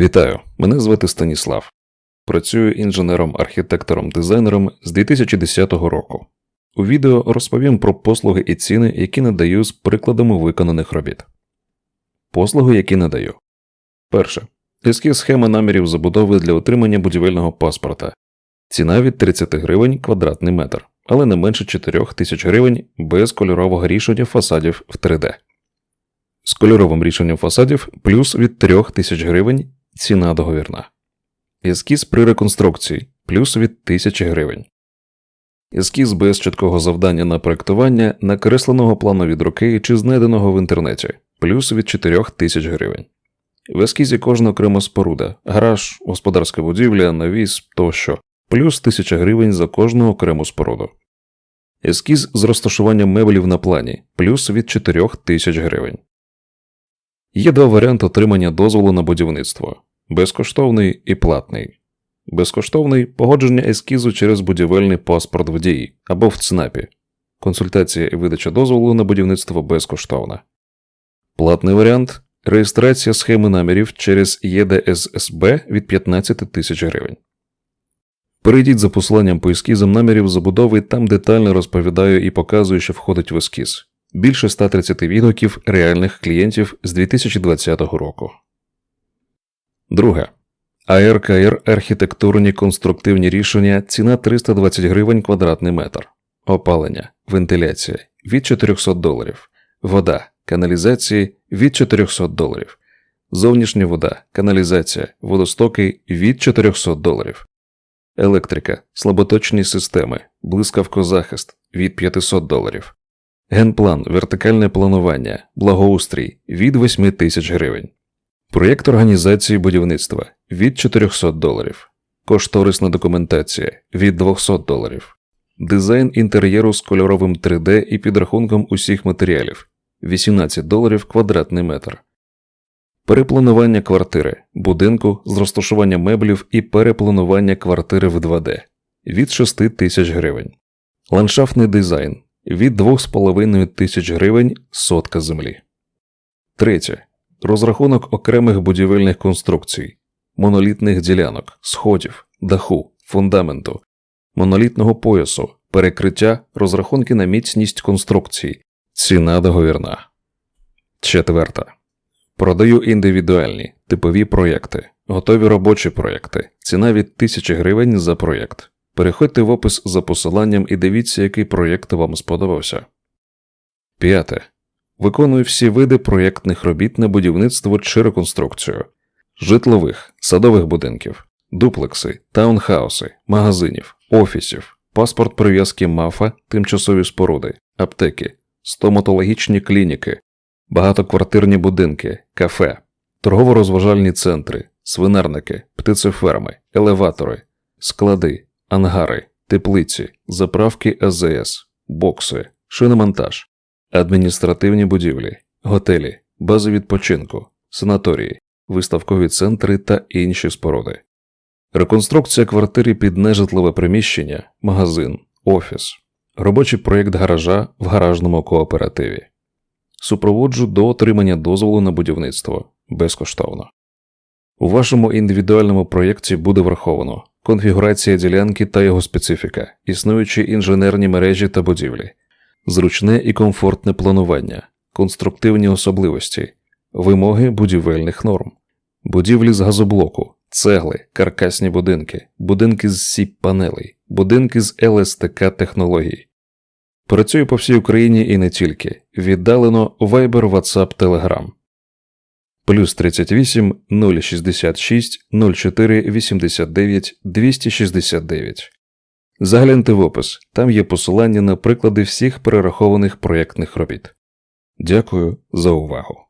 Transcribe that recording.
Вітаю, мене звати Станіслав. Працюю інженером-архітектором-дизайнером з 2010 року. У відео розповім про послуги і ціни, які надаю з прикладами виконаних робіт. Послуги, які надаю. Перше. Ескіз схеми намірів забудови для отримання будівельного паспорта. Ціна від 30 гривень квадратний метр, але не менше 4 тисяч гривень без кольорового рішення фасадів в 3D. З кольоровим рішенням фасадів плюс від 3 тисяч гривень ціна договірна. Ескіз при реконструкції плюс від 1000 гривень. Ескіз без чіткого завдання на проектування накресленого плану від руки чи знайденого в інтернеті плюс від 4000 гривень. В ескізі кожна окрема споруда, гараж, господарська будівля, навіс тощо плюс 1000 гривень за кожну окрему споруду. Ескіз з розташуванням меблів на плані плюс від 4000 гривень. Є два варіанти отримання дозволу на будівництво безкоштовний і платний. Безкоштовний погодження ескізу через будівельний паспорт в дії або в ЦНАПі. Консультація і видача дозволу на будівництво безкоштовна. Платний варіант реєстрація схеми намірів через ЄДССБ від 15 тисяч гривень. Перейдіть за посиланням по ескізам намірів забудови, там детально розповідаю і показую, що входить в ескіз. Більше 130 відгуків реальних клієнтів з 2020 року. Друге. АРКР архітектурні конструктивні рішення ціна 320 гривень квадратний метр. Опалення, вентиляція від 400 доларів. Вода, каналізації від 400 доларів. Зовнішня вода, каналізація, водостоки від 400 доларів. Електрика, слаботочні системи, блискавкозахист від 500 доларів. Генплан, вертикальне планування, благоустрій від 8 тисяч гривень. Проєкт організації будівництва від 400 доларів. Кошторисна документація від 200 доларів. Дизайн інтер'єру з кольоровим 3D і підрахунком усіх матеріалів 18 доларів квадратний метр. Перепланування квартири, будинку з розташування меблів і перепланування квартири в 2D від 6 тисяч гривень. Ландшафтний дизайн від 2,5 тисяч гривень сотка землі. Третє. Розрахунок окремих будівельних конструкцій, монолітних ділянок, сходів, даху, фундаменту, монолітного поясу, перекриття, розрахунки на міцність конструкцій, ціна договірна. Четверта. Продаю індивідуальні, типові проєкти, готові робочі проєкти, ціна від 1000 гривень за проєкт. Переходьте в опис за посиланням і дивіться, який проєкт вам сподобався. П'яте. Виконую всі види проєктних робіт на будівництво чи реконструкцію житлових, садових будинків, дуплекси, таунхауси, магазинів, офісів, паспорт прив'язки МАФа, тимчасові споруди, аптеки, стоматологічні клініки, багатоквартирні будинки, кафе, торгово-розважальні центри, свинарники, птицеферми, елеватори, склади, ангари, теплиці, заправки АЗС, бокси, шиномонтаж, адміністративні будівлі, готелі, бази відпочинку, санаторії, виставкові центри та інші споруди. Реконструкція квартири під нежитлове приміщення, магазин, офіс, робочий проєкт гаража в гаражному кооперативі. Супроводжу до отримання дозволу на будівництво безкоштовно. У вашому індивідуальному проєкті буде враховано конфігурація ділянки та його специфіка, існуючі інженерні мережі та будівлі, зручне і комфортне планування, конструктивні особливості, вимоги будівельних норм, будівлі з газоблоку, цегли, каркасні будинки, будинки з сіп панелей, будинки з ЛСТК технологій. Працюю по всій Україні і не тільки. Віддалено Viber, WhatsApp, Telegram. Плюс 38 066 04 89 269. Загляньте в опис, там є посилання на приклади всіх перерахованих проєктних робіт. Дякую за увагу.